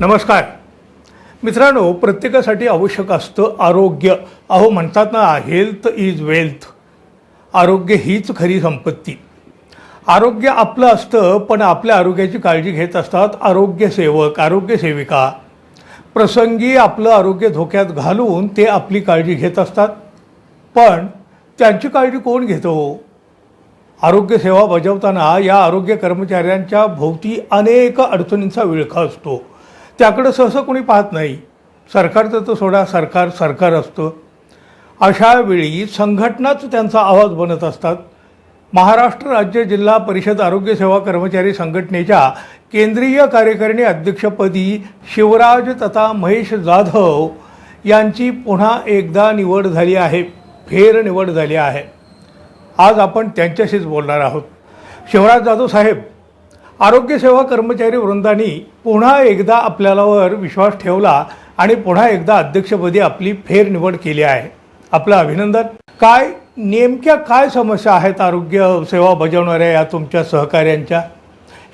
नमस्कार. मित्रांनो प्रत्येकासाठी आवश्यक असतं आरोग्य. अहो म्हणतात ना हेल्थ इज वेल्थ. आरोग्य हीच खरी संपत्ती. आरोग्य आपलं असतं पण आपल्या आरोग्याची काळजी घेत असतात आरोग्यसेवक आरोग्यसेविका प्रसंगी आपलं आरोग्य धोक्यात घालून ते आपली काळजी घेत असतात. पण त्यांची काळजी कोण घेतो हो? आरोग्यसेवा बजावताना या आरोग्य कर्मचाऱ्यांच्या भोवती अनेक अडचणींचा विळखा असतो. त्याकडं सहसा कोणी पाहत नाही. सरकारचं तर सोडा सरकार सरकार असतं. अशा वेळी संघटनाच त्यांचा आवाज बनत असतात. महाराष्ट्र राज्य जिल्हा परिषद आरोग्य सेवा कर्मचारी संघटनेच्या केंद्रीय कार्यकारिणी अध्यक्षपदी शिवराज तथा महेश जाधव यांची पुन्हा एकदा निवड झाली आहे. फेर निवड झाली आहे. आज आपण त्यांच्याशीच बोलणार आहोत. शिवराज जाधव साहेब आरोग्यसेवा कर्मचारी वृंदांनी पुन्हा एकदा आपल्यावर विश्वास ठेवला आणि पुन्हा एकदा अध्यक्षपदी आपली फेरनिवड केली आहे. आपलं अभिनंदन. काय नेमक्या काय समस्या आहेत आरोग्य सेवा बजावणाऱ्या या तुमच्या सहकार्यांच्या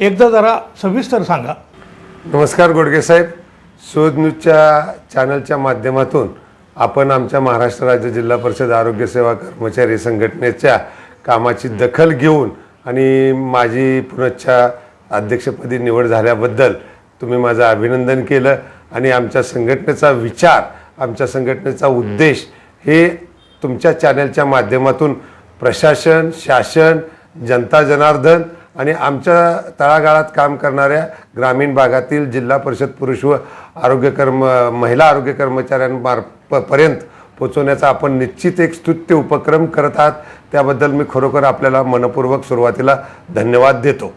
एकदा जरा सविस्तर सांगा. नमस्कार गोडगे साहेब. शोध न्यूजच्या चॅनलच्या माध्यमातून आपण आमच्या महाराष्ट्र राज्य जिल्हा परिषद आरोग्य सेवा कर्मचारी संघटनेच्या कामाची दखल घेऊन आणि माझी पुनच्छा अध्यक्षपदी निवड झाल्याबद्दल तुम्ही माझं अभिनंदन केलं आणि आमच्या संघटनेचा विचार आमच्या संघटनेचा उद्देश हे तुमच्या चॅनलच्या माध्यमातून प्रशासन शासन जनता जनार्दन आणि आमच्या तळागाळात काम करणाऱ्या ग्रामीण भागातील जिल्हा परिषद पुरुष व आरोग्य कर्म महिला आरोग्य कर्मचाऱ्यांमार्फ पर्यंत पोचवण्याचा आपण निश्चित एक स्तुत्य उपक्रम करत आहात. त्याबद्दल मी खरोखर आपल्याला मनपूर्वक सुरुवातीला धन्यवाद देतो.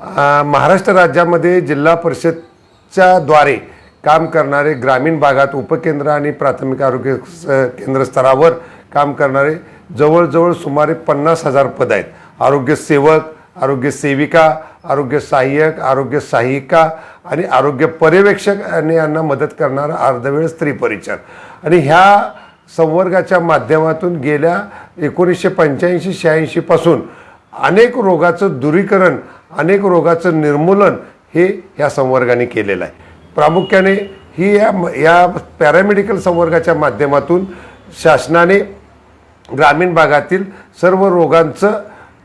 महाराष्ट्र राज्यामध्ये जिल्हा परिषदच्या द्वारे काम करणारे ग्रामीण भागात उपकेंद्र आणि प्राथमिक आरोग्य स- केंद्र स्तरावर काम करणारे जवळजवळ सुमारे पन्नास हजार पद आहेत. आरोग्य सेवक आरोग्य सेविका आरोग्य सहाय्यक आरोग्य सहाय्यिका आणि आरोग्य पर्यवेक्षक आणि यांना मदत करणारा अर्धवेळ स्त्री परिचर. आणि ह्या संवर्गाच्या माध्यमातून गेल्या एकोणीसशे पंच्याऐंशी शहाऐंशीपासून अनेक रोगाचं दूरीकरण अनेक रोगाचं निर्मूलन हे ह्या संवर्गाने केलेलं आहे. प्रामुख्याने ही या या पॅरामेडिकल संवर्गाच्या माध्यमातून शासनाने ग्रामीण भागातील सर्व रोगांचं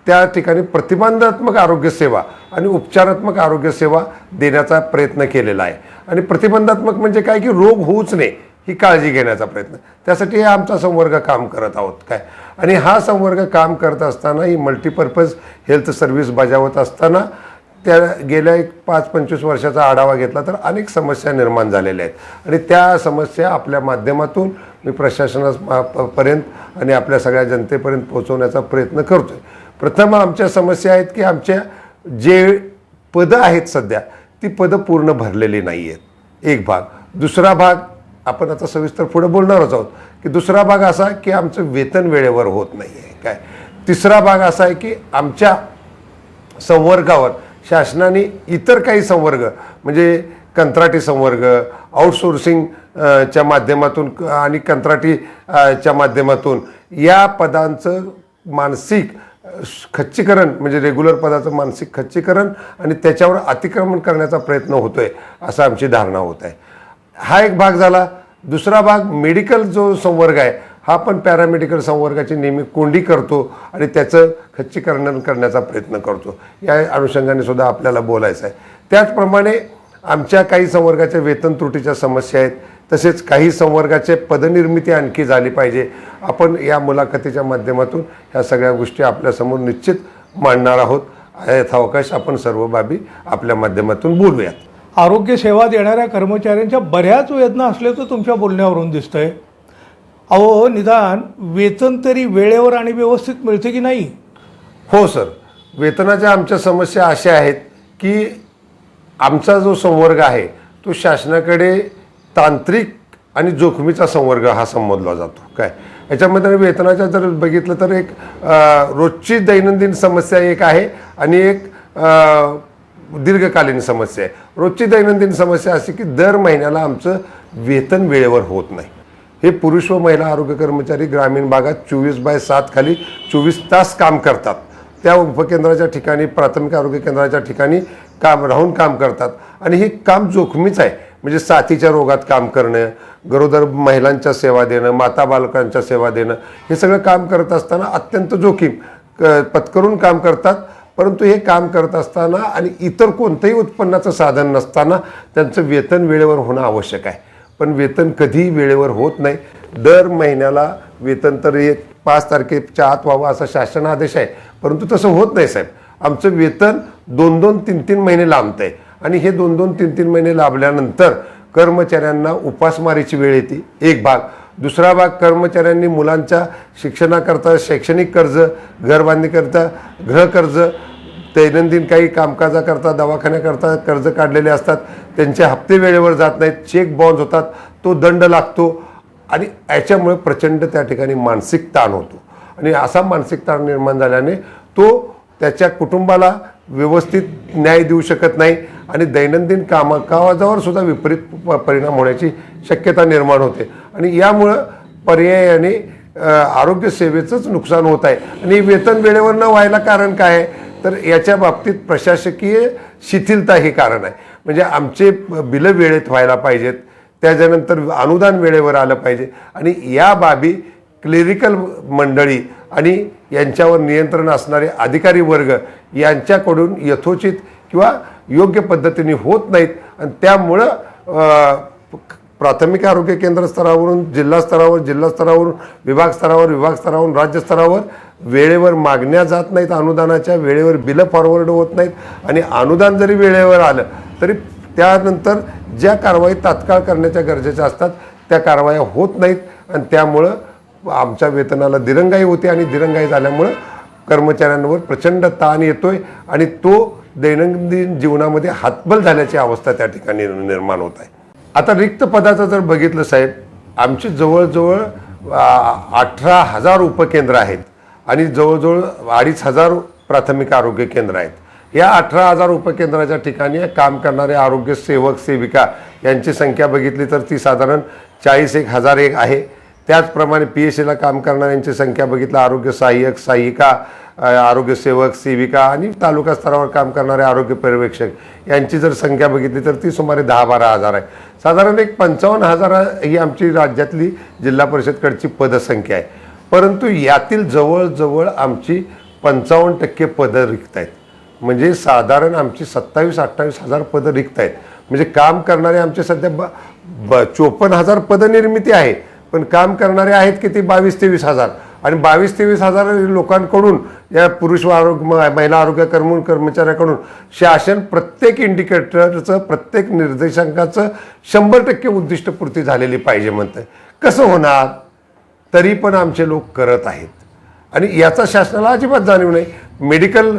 त्या ठिकाणी प्रतिबंधात्मक आरोग्यसेवा आणि उपचारात्मक आरोग्यसेवा देण्याचा प्रयत्न केलेला आहे. आणि प्रतिबंधात्मक म्हणजे काय? की रोग होऊच नये ही काळजी घेण्याचा प्रयत्न. त्यासाठी हे आमचा संवर्ग काम करत आहोत. काय? आणि हा संवर्ग काम करत असताना ही मल्टीपर्पज हेल्थ सर्व्हिस बजावत असताना त्या गेल्या एक पाच पंचवीस वर्षाचा आढावा घेतला तर अनेक समस्या निर्माण झालेल्या आहेत. आणि त्या समस्या आपल्या माध्यमातून मी प्रशासनास पर्यंत आणि आपल्या सगळ्या जनतेपर्यंत पोहोचवण्याचा प्रयत्न करतोय. प्रथम आमच्या समस्या आहेत की आमच्या जे पदं आहेत सध्या ती पदं पूर्ण भरलेली नाही आहेत एक भाग. दुसरा भाग आपण आता सविस्तर पुढे बोलणारच आहोत की दुसरा भाग असा की आमचं वेतन वेळेवर होत नाही आहे काय? तिसरा भाग असा आहे की आमच्या संवर्गावर शासनाने इतर काही संवर्ग म्हणजे कंत्राटी संवर्ग आउटसोर्सिंग च्या माध्यमातून आणि कंत्राटी च्या माध्यमातून या पदांचं मानसिक खच्चीकरण म्हणजे रेग्युलर पदाचं मानसिक खच्चीकरण आणि त्याच्यावर अतिक्रमण करण्याचा प्रयत्न होतोय असं आमची धारणा होत आहे. हा एक भाग झाला. दुसरा भाग मेडिकल जो संवर्ग आहे हा पण पॅरामेडिकल संवर्गाची नेहमी कोंडी करतो आणि त्याचं खच्चीकरण करण्याचा प्रयत्न करतो. या अनुषंगाने सुद्धा आपल्याला बोलायचं आहे त्याचप्रमाणे आमच्या काही संवर्गाच्या वेतन त्रुटीच्या समस्या आहेत. तसेच काही संवर्गाचे पदनिर्मिती आणखी झाली पाहिजे. आपण या मुलाखतीच्या माध्यमातून ह्या सगळ्या गोष्टी आपल्यासमोर निश्चित मांडणार आहोत. यथावकाश आपण सर्व बाबी आपल्या माध्यमातून बोलूयात. आरोग्य सेवा देणाऱ्या कर्मचाऱ्यांच्या बऱ्याच वेदना असल्याचं तुमच्या बोलण्यावरून दिसतंय. अहो निदान वेतन तरी वेळेवर आणि व्यवस्थित मिळते की नाही? हो सर. वेतनाच्या आमच्या समस्या अशा आहेत की आमचा जो संवर्ग आहे तो शासनाकडे तांत्रिक आणि जोखमीचा संवर्ग हा संबोधला जातो. काय? याच्यामध्ये वेतनाच्या जर बघितलं तर एक रोजची दैनंदिन समस्या एक आहे आणि एक दीर्घकालीन समस्या आहे. रोजची दैनंदिन समस्या अशी की दर महिन्याला आमचं वेतन वेळेवर होत नाही. हे पुरुष व महिला आरोग्य कर्मचारी ग्रामीण भागात चोवीस बाय सात खाली चोवीस तास काम करतात. त्या उपकेंद्राच्या ठिकाणी प्राथमिक आरोग्य केंद्राच्या ठिकाणी काम राहून काम करतात. आणि हे काम जोखमीच आहे. म्हणजे साथीच्या रोगात काम करणं गरोदर महिलांच्या सेवा देणं माता बालकांच्या सेवा देणं हे सगळं काम करत असताना अत्यंत जोखीम क पत्करून काम करतात. परंतु हे काम करत असताना आणि इतर कोणतंही उत्पन्नाचं साधन नसताना त्यांचं वेतन वेळेवर होणं आवश्यक आहे. पण वेतन कधीही वेळेवर होत नाही. दर महिन्याला वेतन तर एक पाच तारखेच्या आत व्हावं असा शासन आदेश आहे. परंतु तसं होत नाही साहेब. आमचं वेतन दोन दोन तीन तीन महिने लांबत आहे आणि हे दोन दोन तीन तीन महिने लाभल्यानंतर कर्मचाऱ्यांना उपासमारीची वेळ येते. एक भाग. दुसरा भाग कर्मचाऱ्यांनी मुलांच्या शिक्षणाकरता शैक्षणिक कर्ज घरबांधणीकरता गृहकर्ज दैनंदिन काही कामकाजाकरता दवाखान्याकरता कर्ज काढलेले असतात. त्यांचे हप्ते वेळेवर जात नाहीत चेक बाउन्स होतात. तो दंड लागतो आणि याच्यामुळे प्रचंड त्या ठिकाणी मानसिक ताण होतो. आणि असा मानसिक ताण निर्माण झाल्याने तो त्याच्या कुटुंबाला व्यवस्थित न्याय देऊ शकत नाही. आणि दैनंदिन कामकाजावर सुद्धा विपरीत प- परिणाम होण्याची शक्यता निर्माण होते. आणि यामुळं पर्यायाने आरोग्यसेवेचंच आरोग्य सेवेचंच नुकसान होत आहे. आणि वेतन वेळेवर न व्हायला कारण काय? आहे तर याच्या बाबतीत प्रशासकीय शिथिलता हे कारण आहे. म्हणजे आमचे बिलं वेळेत व्हायला पाहिजेत. त्याच्यानंतर अनुदान वेळेवर आलं पाहिजे. आणि या बाबी क्लिरिकल मंडळी आणि यांच्यावर नियंत्रण असणारे अधिकारी वर्ग यांच्याकडून यथोचित किंवा योग्य पद्धतीने होत नाहीत. आणि त्यामुळं प्राथमिक आरोग्य केंद्र स्तरावरून जिल्हा स्तरावर जिल्हा स्तरावरून विभाग स्तरावर विभाग स्तरावरून राज्य स्तरावर वेळेवर मागण्या जात नाहीत. अनुदानाच्या वेळेवर बिलं फॉरवर्ड होत नाहीत. आणि अनुदान जरी वेळेवर आलं तरी त्यानंतर ज्या कारवाई तात्काळ करण्याच्या गरजेच्या असतात त्या कारवाया होत नाहीत. आणि त्यामुळं आमच्या वेतनाला दिरंगाई होते. आणि दिरंगाई झाल्यामुळं कर्मचाऱ्यांवर प्रचंड ताण येतोय. आणि तो दैनंदिन जीवनामध्ये हातबल झाल्याची अवस्था त्या ठिकाणी निर्माण होत आहे. आता रिक्त पदाचं जर बघितलं साहेब आमची जवळजवळ अठरा हजार उपकेंद्र आहेत आणि जवळजवळ अडीच हजार प्राथमिक आरोग्य केंद्र आहेत. या अठरा हजार उपकेंद्राच्या ठिकाणी काम करणारे आरोग्य सेवक सेविका यांची संख्या बघितली तर ती साधारण चाळीस एक हजार एक आहे. त्याचप्रमाणे पी एच सीला काम करणाऱ्यांची संख्या बघितलं आरोग्य सहाय्यक सहाय्यिका आरोग्यसेवक आरोग्य सेवक सेविका आणि तालुका स्तरावर काम करणारे आरोग्य पर्यवेक्षक यांची जर संख्या बघितली तर ती सुमारे दहा बारा हजार आहे. साधारण एक पंचावन्न हजार ही आमची राज्यातली जिल्हा परिषदकडची पदसंख्या आहे. परंतु यातील जवळजवळ आमची पंचावन्न टक्के पदं रिक्त आहेत. म्हणजे साधारण आमची सत्तावीस अठ्ठावीस हजार पदं रिक्त आहेत. म्हणजे काम करणारे आमचे सध्या ब ब चोपन्न हजार पदनिर्मिती आहे. पण काम करणारे आहेत किती? बावीस तेवीस हजार. आणि बावीस तेवीस हजार लोकांकडून या पुरुष आरोग्य महिला आरोग्य कर्म कर्मचाऱ्याकडून शासन प्रत्येक इंडिकेटरचं प्रत्येक निर्देशांकाचं शंभर टक्के उद्दिष्टपूर्ती झालेली पाहिजे म्हणतं कसं होणार? तरी पण आमचे लोक करत आहेत. आणि याचा शासनाला अजिबात जाणीव नाही. मेडिकल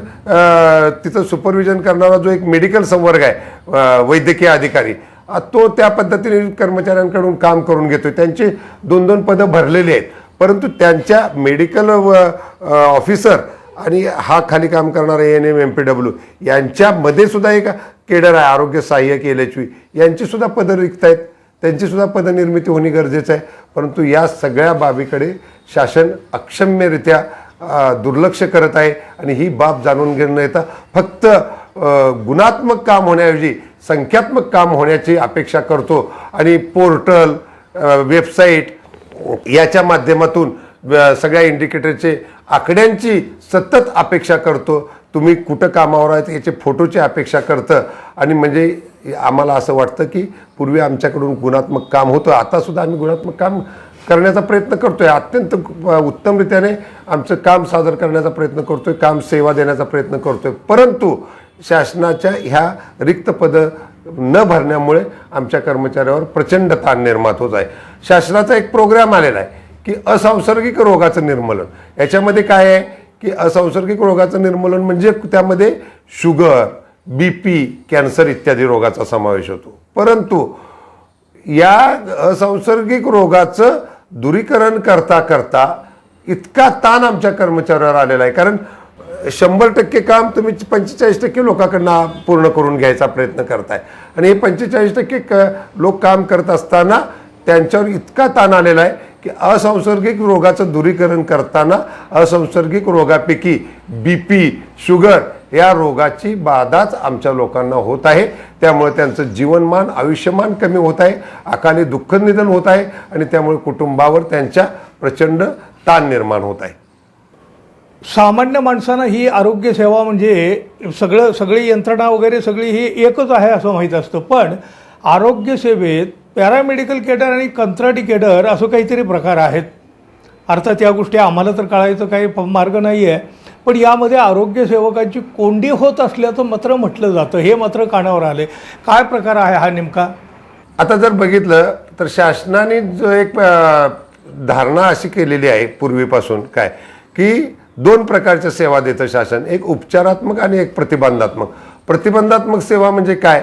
तिथं सुपरविजन करणारा जो एक मेडिकल संवर्ग आहे वैद्यकीय अधिकारी तो त्या पद्धतीने कर्मचाऱ्यांकडून काम करून घेतोय. त्यांची दोन दोन पदं भरलेली आहेत. परंतु त्यांच्या मेडिकल ऑफिसर आणि हा खाली काम करणारा N M M P W यांच्यामध्ये सुद्धा एक केडर आहे आरोग्य सहाय्यक एल एच व्ही यांची सुद्धा पदं रिक्त आहेत. त्यांची सुद्धा पदनिर्मिती होणे गरजेचं आहे. परंतु या सगळ्या बाबीकडे शासन अक्षम्यरित्या दुर्लक्ष करत आहे. आणि ही बाब जाणून घेणं येतं. फक्त गुणात्मक काम होण्याऐवजी संख्यात्मक काम होण्याची अपेक्षा करतो. आणि पोर्टल वेबसाईट याच्या माध्यमातून सगळ्या इंडिकेटरचे आकड्यांची सतत अपेक्षा करतो. तुम्ही कुठं कामावर आहेत याचे फोटोची अपेक्षा करतं. आणि म्हणजे आम्हाला असं वाटतं की पूर्वी आमच्याकडून गुणात्मक काम होतं. आतासुद्धा आम्ही गुणात्मक काम करण्याचा प्रयत्न करतो आहे अत्यंत उत्तमरित्याने आमचं काम सादर करण्याचा प्रयत्न करतो आहे काम सेवा देण्याचा प्रयत्न करतो आहे परंतु शासनाच्या ह्या रिक्त पदं न भरण्यामुळे आमच्या कर्मचाऱ्यावर प्रचंड ताण निर्माण होत आहे. शासनाचा एक प्रोग्राम आलेला आहे की असंसर्गिक रोगाचं निर्मूलन. याच्यामध्ये काय आहे? की असंसर्गिक रोगाचं निर्मूलन म्हणजे त्यामध्ये शुगर बी पी कॅन्सर इत्यादी रोगाचा समावेश होतो. परंतु या असंसर्गिक रोगाचं दूरीकरण करता करता इतका ताण आमच्या कर्मचाऱ्यावर आलेला आहे. कारण शंभर टक्के काम तुम्ही पंचेचाळीस टक्के लोकांकडनं पूर्ण करून घ्यायचा प्रयत्न करताय. आणि हे पंचेचाळीस टक्के क लोक काम करत असताना त्यांच्यावर इतका ताण आलेला आहे की असंसर्गिक रोगाचं दूरीकरण करताना असंसर्गिक रोगापैकी बी पी शुगर या रोगाची बाधाच आमच्या लोकांना होत आहे. त्यामुळे त्यांचं जीवनमान आयुष्यमान कमी होत आहे. अकाली दुःख निधन होत आहे. आणि त्यामुळे कुटुंबावर त्यांच्या प्रचंड ताण निर्माण होत आहे. सामान्य माणसांना ही आरोग्य सेवा म्हणजे सगळं सगळी यंत्रणा वगैरे सगळी ही एकच आहे असं माहीत असतं. पण आरोग्य सेवेत पॅरामेडिकल केडर आणि कंत्राटी केडर असं काहीतरी प्रकार आहेत. अर्थात या गोष्टी आम्हाला तर कळायचं काही मार्ग नाही आहे पण यामध्ये आरोग्य सेवकांची कोंडी होत असल्याचं मात्र म्हटलं जातं. हे मात्र कानावर आले. काय प्रकार आहे हा नेमका? आता जर बघितलं तर शासनाने जो एक धारणा अशी केलेली आहे पूर्वीपासून काय? की दोन प्रकारच्या सेवा देतं शासन. एक उपचारात्मक आणि एक प्रतिबंधात्मक. प्रतिबंधात्मक सेवा म्हणजे काय?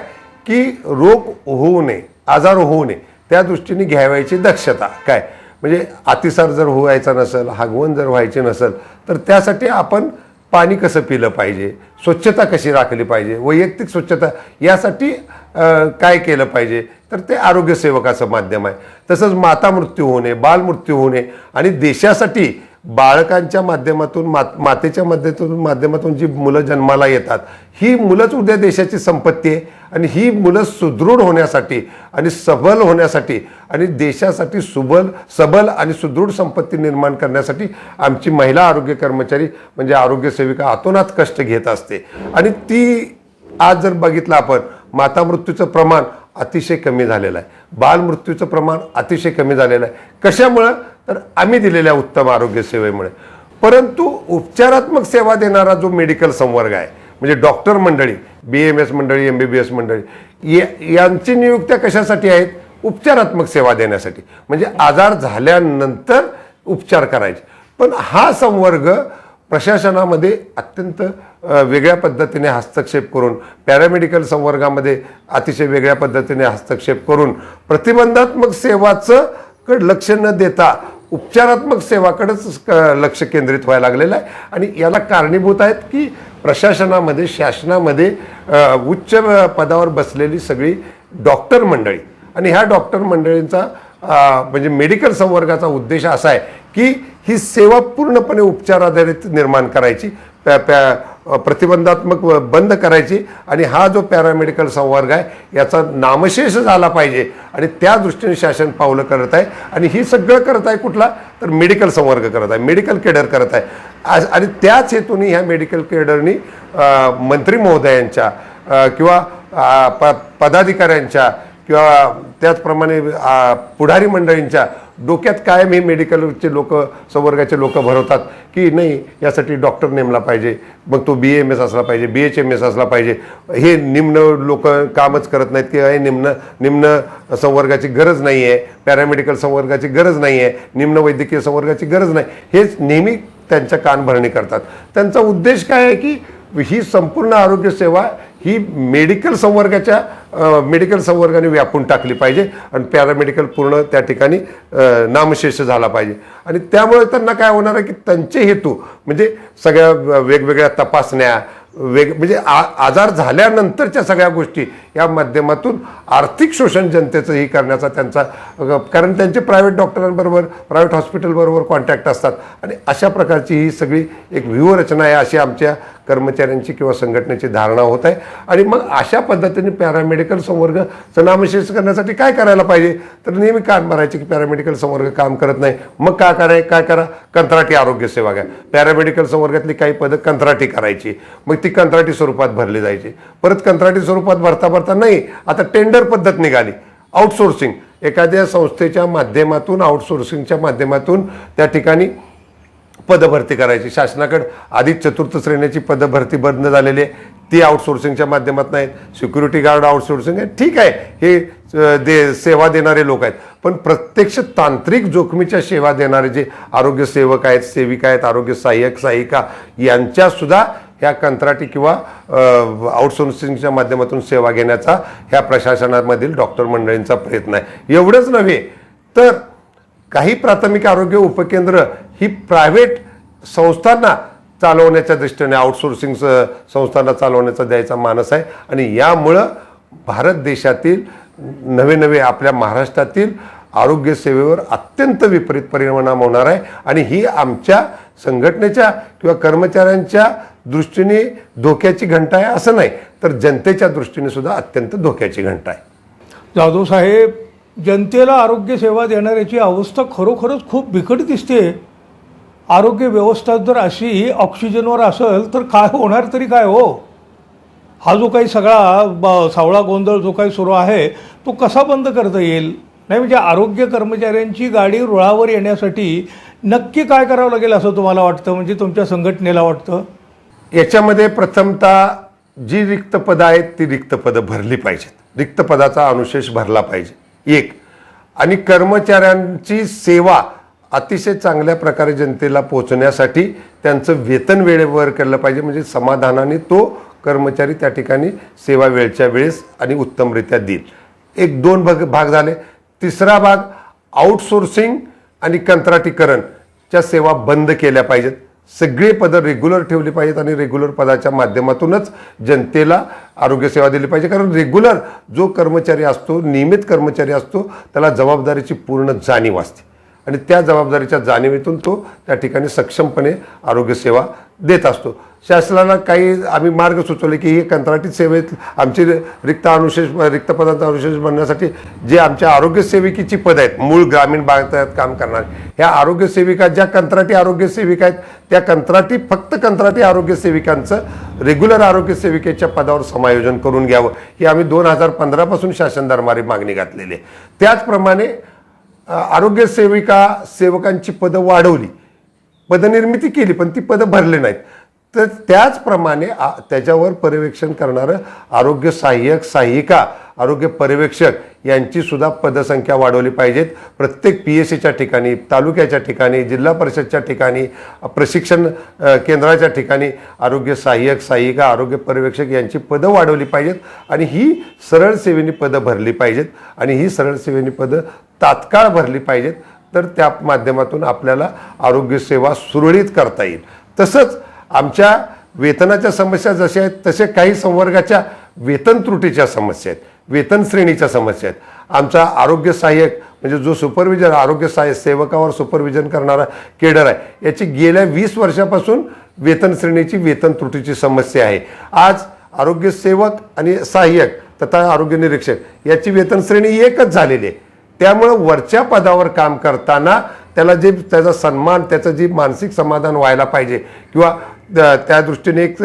की रोग होऊ नये आजार होऊ नये त्या दृष्टीने घ्यावयाची दक्षता. काय? म्हणजे अतिसार जर व्हायचा नसेल हागवण जर व्हायची नसेल तर त्यासाठी आपण पाणी कसं पिलं पाहिजे? स्वच्छता कशी राखली पाहिजे? वैयक्तिक स्वच्छता यासाठी काय केलं पाहिजे? तर ते आरोग्यसेवकाचं माध्यम आहे. तसंच माता मृत्यू होणे बालमृत्यू होणे आणि देशासाठी बाळकांच्या माध्यमातून मात मातेच्या माध्यमातून माध्यमातून जी मुलं जन्माला येतात ही मुलंच उद्या देशाची संपत्ती आहे आणि ही मुलं सुदृढ होण्यासाठी आणि सबल होण्यासाठी आणि देशासाठी सुबल सबल आणि सुदृढ संपत्ती निर्माण करण्यासाठी आमची महिला आरोग्य कर्मचारी म्हणजे आरोग्यसेविका आतोनात कष्ट घेत असते. आणि ती आज जर बघितलं आपण माता मृत्यूचं प्रमाण अतिशय कमी झालेलं आहे. बालमृत्यूचं प्रमाण अतिशय कमी झालेलं आहे. कशामुळं? तर आम्ही दिलेल्या उत्तम आरोग्य सेवेमुळे. परंतु उपचारात्मक सेवा देणारा जो मेडिकल संवर्ग आहे म्हणजे डॉक्टर मंडळी बी एम एस मंडळी एम बी बी एस मंडळी या- यांची नियुक्त्या कशासाठी आहेत? उपचारात्मक सेवा देण्यासाठी. म्हणजे आजार झाल्यानंतर उपचार करायचे. पण हा संवर्ग प्रशासनामध्ये अत्यंत वेगळ्या पद्धतीने हस्तक्षेप करून पॅरामेडिकल संवर्गामध्ये अतिशय वेगळ्या पद्धतीने हस्तक्षेप करून प्रतिबंधात्मक सेवाचं कड लक्ष न देता उपचारात्मक सेवाकडेच क- लक्ष केंद्रित व्हायला लागलेलं आहे. आणि याला कारणीभूत आहेत की प्रशासनामध्ये शासनामध्ये उच्च पदावर बसलेली सगळी डॉक्टर मंडळी. आणि ह्या डॉक्टर मंडळींचा म्हणजे मेडिकल संवर्गाचा उद्देश असा आहे की ही सेवा पूर्णपणे उपचार आधारित निर्माण करायची पॅ पॅ प्रतिबंधात्मक व- बंद करायची आणि हा जो पॅरामेडिकल संवर्ग आहे याचा नामशेष झाला पाहिजे आणि त्या दृष्टीने शासन पावलं करत आहे आणि ही सगळं करत आहे कुठला? तर मेडिकल संवर्ग करत आहे मेडिकल केडर करत आहे. आणि त्याच हेतूने ह्या मेडिकल केडरनी मंत्री महोदयांच्या किंवा प पदाधिकाऱ्यांच्या किंवा त्याचप्रमाणे पुढारी मंडळींच्या डोक्यात कायम हे मेडिकलचे लोक संवर्गाचे लोक भरवतात की नाही यासाठी डॉक्टर नेमला पाहिजे. मग तो बी एम एस असला पाहिजे बी एच एम एस असला पाहिजे. हे निम्न लोक कामच करत नाहीत की हे निम्न निम्न संवर्गाची गरज नाही आहे पॅरामेडिकल संवर्गाची गरज नाही आहे निम्न वैद्यकीय संवर्गाची गरज नाही. हेच नेहमी त्यांच्या कानभरणी करतात. त्यांचा उद्देश काय आहे की ही संपूर्ण आरोग्यसेवा ही मेडिकल संवर्गाच्या मेडिकल संवर्गाने व्यापून टाकली पाहिजे आणि पॅरामेडिकल पूर्ण त्या ठिकाणी नामशेष झाला पाहिजे. आणि त्यामुळे त्यांना काय होणार आहे की त्यांचे हेतू म्हणजे सगळ्या वेगवेगळ्या तपासण्या वेग म्हणजे आ आजार झाल्यानंतरच्या सगळ्या गोष्टी या माध्यमातून आर्थिक शोषण जनतेचंही करण्याचा त्यांचा कारण त्यांचे प्रायव्हेट डॉक्टरांबरोबर प्रायव्हेट हॉस्पिटलबरोबर कॉन्टॅक्ट असतात. आणि अशा प्रकारची ही सगळी एक व्यूहरचना आहे अशी आमच्या कर्मचाऱ्यांची किंवा संघटनेची धारणा होत आहे. आणि मग अशा पद्धतीने पॅरामेडिकल संवर्ग नामशेष करण्यासाठी काय करायला पाहिजे? तर नेहमी कान मारायचे की पॅरामेडिकल संवर्ग काम करत नाही. मग काय कराय काय करा? कंत्राटी आरोग्य सेवा घ्या. पॅरामेडिकल संवर्गातली काही पदं कंत्राटी करायची. मग ती कंत्राटी स्वरूपात भरली जायची. परत कंत्राटी स्वरूपात भरता भरता नाही आता टेंडर पद्धत निघाली. आउटसोर्सिंग एखाद्या संस्थेच्या माध्यमातून आउटसोर्सिंगच्या माध्यमातून त्या ठिकाणी पदभरती करायची. शासनाकडं आधीच चतुर्थ श्रेणीची पदभरती बंद झालेली आहे. ती आउटसोर्सिंगच्या माध्यमातून आहेत. सिक्युरिटी गार्ड आउटसोर्सिंग आहे. ठीक आहे. हे दे सेवा देणारे लोक आहेत. पण प्रत्यक्ष तांत्रिक जोखमीच्या सेवा देणारे जे आरोग्य सेवक आहेत सेविका आहेत आरोग्य सहाय्यक सहायिका यांच्यासुद्धा ह्या कंत्राटी किंवा आउटसोर्सिंगच्या माध्यमातून सेवा घेण्याचा ह्या प्रशासनामधील डॉक्टर मंडळींचा प्रयत्न आहे. एवढंच नव्हे तर काही प्राथमिक आरोग्य उपकेंद्र ही प्रायव्हेट संस्थांना चालवण्याच्या दृष्टीने आउटसोर्सिंग संस्थांना चालवण्याचा द्यायचा मानस आहे. आणि यामुळं भारत देशातील नवे नवे आपल्या महाराष्ट्रातील आरोग्यसेवेवर अत्यंत विपरीत परिणाम होणार आहे. आणि ही आमच्या संघटनेच्या किंवा कर्मचाऱ्यांच्या दृष्टीने धोक्याची घंटा आहे असं नाही तर जनतेच्या दृष्टीने सुद्धा अत्यंत धोक्याची घंटा आहे. जाधव साहेब जनतेला आरोग्य सेवा देणाऱ्याची अवस्था खरोखरच खूप बिकट दिसते. आरोग्य व्यवस्था जर अशी ऑक्सिजनवर असेल तर काय होणार तरी काय हो? हा जो काही सगळा ब- सावळा गोंधळ जो काही सुरू आहे तो कसा बंद करता येईल? नाही म्हणजे आरोग्य कर्मचाऱ्यांची गाडी रुळावर येण्यासाठी नक्की काय करावं लागेल असं तुम्हाला वाटतं? म्हणजे तुमच्या संघटनेला वाटतं? याच्यामध्ये प्रथमतः जी रिक्त पदं आहेत ती रिक्त पदं भरली पाहिजेत. रिक्त पदाचा अनुशेष भरला पाहिजे. एक. आणि कर्मचाऱ्यांची सेवा अतिशय चांगल्या प्रकारे जनतेला पोहोचण्यासाठी त्यांचं वेतन वेळेवर केलं पाहिजे. म्हणजे समाधानाने तो कर्मचारी त्या ठिकाणी सेवा वेळच्या वेळेस आणि उत्तमरित्या देईल. एक दोन भाग भाग झाले. तिसरा भाग आउटसोर्सिंग आणि कंत्राटीकरणच्या सेवा बंद केल्या पाहिजेत. सगळी पदं रेग्युलर ठेवली पाहिजेत आणि रेग्युलर पदाच्या माध्यमातूनच जनतेला आरोग्यसेवा दिली पाहिजे. कारण रेग्युलर जो कर्मचारी असतो नियमित कर्मचारी असतो त्याला जबाबदारीची पूर्ण जाणीव असते. आणि त्या जबाबदारीच्या जाणीवेतून तो त्या ठिकाणी सक्षमपणे आरोग्यसेवा देत असतो. शासनाला काही आम्ही मार्ग सुचवले की हे कंत्राटी सेवेत आमची रिक्त अनुशेष रिक्त पदांचा अनुशेष बनण्यासाठी जे आमच्या आरोग्य सेविकेची पद आहेत मूळ ग्रामीण भागात काम करणार ह्या आरोग्य सेविका ज्या कंत्राटी आरोग्य सेविका आहेत त्या कंत्राटी फक्त कंत्राटी आरोग्य सेविकांचं रेग्युलर आरोग्य सेविकेच्या पदावर समायोजन करून घ्यावं. ही आम्ही दोन हजार पंधरापासून शासन दरबारी मागणी घातलेली आहे. त्याचप्रमाणे आरोग्यसेविका आरोग्य सेविका सेवकांची पदं वाढवली. पदनिर्मिती केली पण ती पदं भरले नाहीत. तर त्याचप्रमाणे आ- त्याच्यावर पर्यवेक्षण करणारं आरोग्य सहाय्यक सहाय्यिका आरोग्य पर्यवेक्षक यांची सुद्धा पदसंख्या वाढवली पाहिजेत. प्रत्येक पी एस सीच्या ठिकाणी तालुक्याच्या ठिकाणी जिल्हा परिषदच्या ठिकाणी प्रशिक्षण केंद्राच्या ठिकाणी आरोग्य सहाय्यक सहाय्यिका आरोग्य पर्यवेक्षक यांची पदं वाढवली पाहिजेत आणि ही सरळ सेवेनी पदं भरली पाहिजेत आणि ही सरळ सेवेनी पदं तात्काळ भरली पाहिजेत. तर त्या माध्यमातून आपल्याला आरोग्यसेवा सुरळीत करता येईल. तसंच आमच्या वेतनाच्या समस्या जशा आहेत तसे काही संवर्गाच्या वेतन त्रुटीच्या समस्या आहेत वेतन श्रेणीच्या समस्या आहेत. आमचा आरोग्य सहाय्यक म्हणजे जो सुपरविजन आरोग्य सहाय्यक सेवकावर सुपरविजन करणारा केडर आहे याची गेल्या वीस वर्षापासून वेतन श्रेणीची वेतन त्रुटीची समस्या आहे. आज आरोग्य सेवक आणि सहाय्यक तथा आरोग्य निरीक्षक याची वेतन श्रेणी एकच झालेली आहे. त्यामुळं वरच्या पदावर काम करताना त्याला जे त्याचा सन्मान त्याचं जे मानसिक समाधान व्हायला पाहिजे किंवा त्या त्या दृष्टीने एक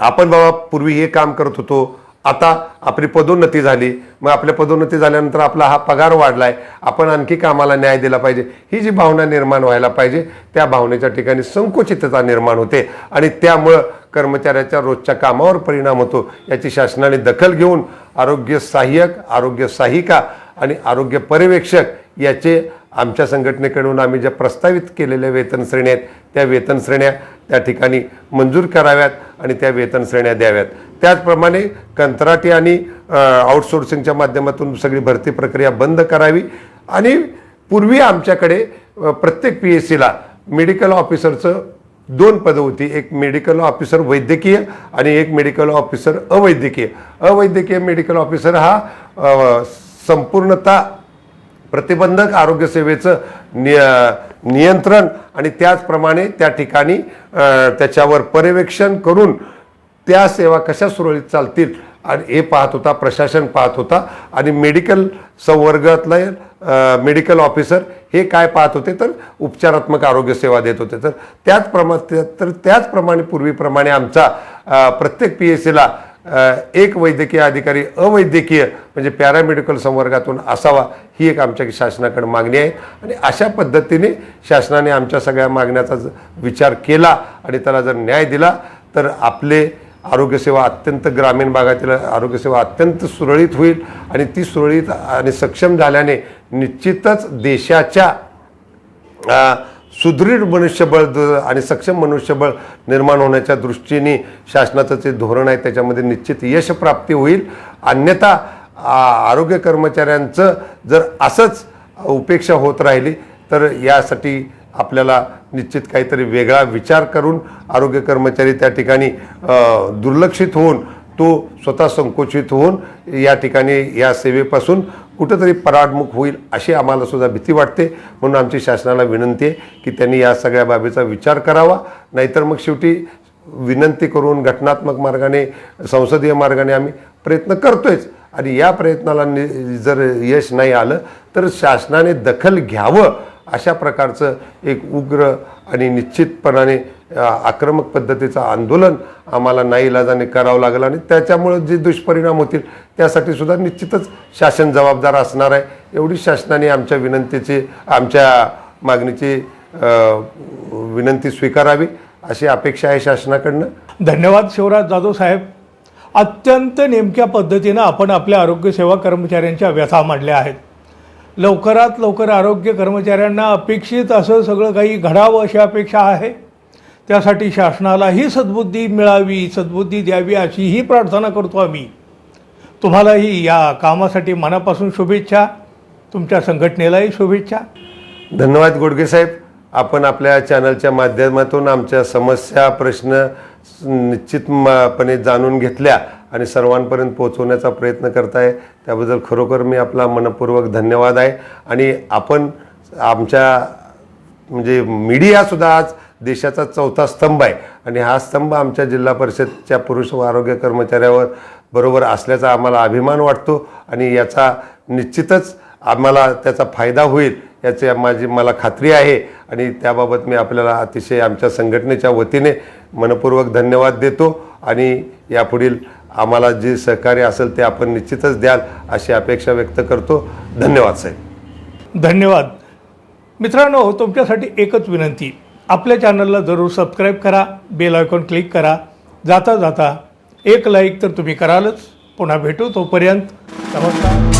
आपण बाबा पूर्वी हे काम करत होतो आता आपली पदोन्नती झाली. मग आपल्या पदोन्नती झाल्यानंतर आपला हा पगार वाढलाय. आपण आणखी कामाला न्याय दिला पाहिजे. ही जी भावना निर्माण व्हायला पाहिजे त्या भावनेच्या ठिकाणी संकुचितता निर्माण होते. आणि त्यामुळं कर्मचाऱ्याच्या रोजच्या कामावर परिणाम होतो. याची शासनाने दखल घेऊन आरोग्य सहाय्यक आरोग्य सहायिका आणि आरोग्य पर्यवेक्षक याचे आमच्या संघटनेकडून आम्ही ज्या प्रस्तावित केलेल्या वेतन श्रेण्या आहेत त्या वेतन श्रेण्या त्या ठिकाणी मंजूर कराव्यात आणि त्या वेतन श्रेण्या द्याव्यात. त्याचप्रमाणे कंत्राटी आणि आउटसोर्सिंगच्या माध्यमातून सगळी भरती प्रक्रिया बंद करावी आणि पूर्वी आमच्याकडे प्रत्येक पी एस सीला मेडिकल ऑफिसरचं दोन पदं होती. एक मेडिकल ऑफिसर वैद्यकीय आणि एक मेडिकल ऑफिसर अवैद्यकीय. अवैद्यकीय मेडिकल ऑफिसर हा संपूर्णतः प्रतिबंधक आरोग्यसेवेचं निय नियंत्रण आणि त्याचप्रमाणे त्या ठिकाणी त्याच्यावर पर्यवेक्षण करून त्या सेवा कशा सुरळीत चालतील आणि हे पाहत होता प्रशासन पाहत होता आणि मेडिकल संवर्गातलं मेडिकल ऑफिसर हे काय पाहत होते तर उपचारात्मक आरोग्य सेवा देत होते. तर त्याचप्रमा तर त्याचप्रमाणे पूर्वीप्रमाणे आमचा प्रत्येक पी एस सीला एक वैद्यकीय अधिकारी अवैद्यकीय म्हणजे पॅरामेडिकल संवर्गातून असावा ही एक आमच्या शासनाकडे मागणी आहे. आणि अशा पद्धतीने शासनाने आमच्या सगळ्या मागण्याचा विचार केला आणि त्याला जर न्याय दिला तर आपले आरोग्यसेवा अत्यंत ग्रामीण भागातील आरोग्यसेवा अत्यंत सुरळीत होईल आणि ती सुरळीत आणि सक्षम झाल्याने निश्चितच देशाच्या सुदृढ मनुष्यबळ द- आणि सक्षम मनुष्यबळ निर्माण होण्याच्या दृष्टीने शासनाचं जे धोरण आहे त्याच्यामध्ये निश्चित यश प्राप्ती होईल. अन्यथा आरोग्य कर्मचाऱ्यांचं जर असंच उपेक्षा होत राहिली तर यासाठी आपल्याला निश्चित काहीतरी वेगळा विचार करून आरोग्य कर्मचारी त्या ठिकाणी दुर्लक्षित होऊन तो स्वतः संकोचित होऊन या ठिकाणी या सेवेपासून कुठंतरी पराडमुख होईल अशी आम्हाला सुद्धा भीती वाटते. म्हणून आमची शासनाला विनंती आहे की त्यांनी या सगळ्या बाबीचा विचार करावा. नाहीतर मग शेवटी विनंती करून घटनात्मक मार्गाने संसदीय मार्गाने आम्ही प्रयत्न करतोयच. आणि या प्रयत्नाला नि जर यश नाही आलं तर शासनाने दखल घ्यावं अशा प्रकारचं एक उग्र आणि निश्चितपणाने आक्रमक पद्धतीचं आंदोलन आम्हाला नाईलाजाने करावं लागलं आणि त्याच्यामुळे जे दुष्परिणाम होतील त्यासाठी सुद्धा निश्चितच शासन जबाबदार असणार आहे. एवढी शासनाने आमच्या विनंतीची आमच्या मागणीची विनंती स्वीकारावी अशी अपेक्षा आहे शासनाकडनं. धन्यवाद शिवराज जाधव साहेब. अत्यंत नेमक्या पद्धतीनं आपण आपल्या आरोग्यसेवा कर्मचाऱ्यांच्या व्यथा मांडल्या आहेत. लवकरात लवकर आरोग्य कर्मचाऱ्यांना अपेक्षित असं सगळं काही घडावं अशी अपेक्षा आहे? त्यासाठी शासनालाही सद्बुद्धी मिळावी सद्बुद्धी द्यावी अशीही प्रार्थना करतो आम्ही. तुम्हालाही या कामासाठी मनापासून शुभेच्छा तुमच्या संघटनेलाही शुभेच्छा. धन्यवाद गोडगे साहेब. आपण आपल्या चॅनलच्या माध्यमातून आमच्या समस्या प्रश्न निश्चितपणे जाणून घेतल्या आणि सर्वांपर्यंत पोहोचवण्याचा प्रयत्न करताय. त्याबद्दल खरोखर मी आपला मनपूर्वक धन्यवाद आहे. आणि आपण आमच्या म्हणजे मीडियासुद्धा आज देशाचा चौथा स्तंभ आहे. आणि हा स्तंभ आमच्या जिल्हा परिषदच्या पुरुष व आरोग्य कर्मचाऱ्यावर बरोबर असल्याचा आम्हाला अभिमान वाटतो. आणि याचा निश्चितच आम्हाला त्याचा फायदा होईल याची माझी मला खात्री आहे. आणि त्याबाबत मी आपल्याला अतिशय आमच्या संघटनेच्या वतीने मनपूर्वक धन्यवाद देतो. आणि यापुढील आम्हाला जे सहकार्य असेल ते आपण निश्चितच द्याल अशी अपेक्षा व्यक्त करतो. धन्यवाद साहेब. धन्यवाद. मित्रांनो तुमच्यासाठी एकच विनंती. आपल्या चॅनलला जरूर सबस्क्राईब करा बेल आयकॉन क्लिक करा. जाता जाता एक लाईक तर तुम्ही करालच. पुन्हा भेटू तोपर्यंत नमस्कार.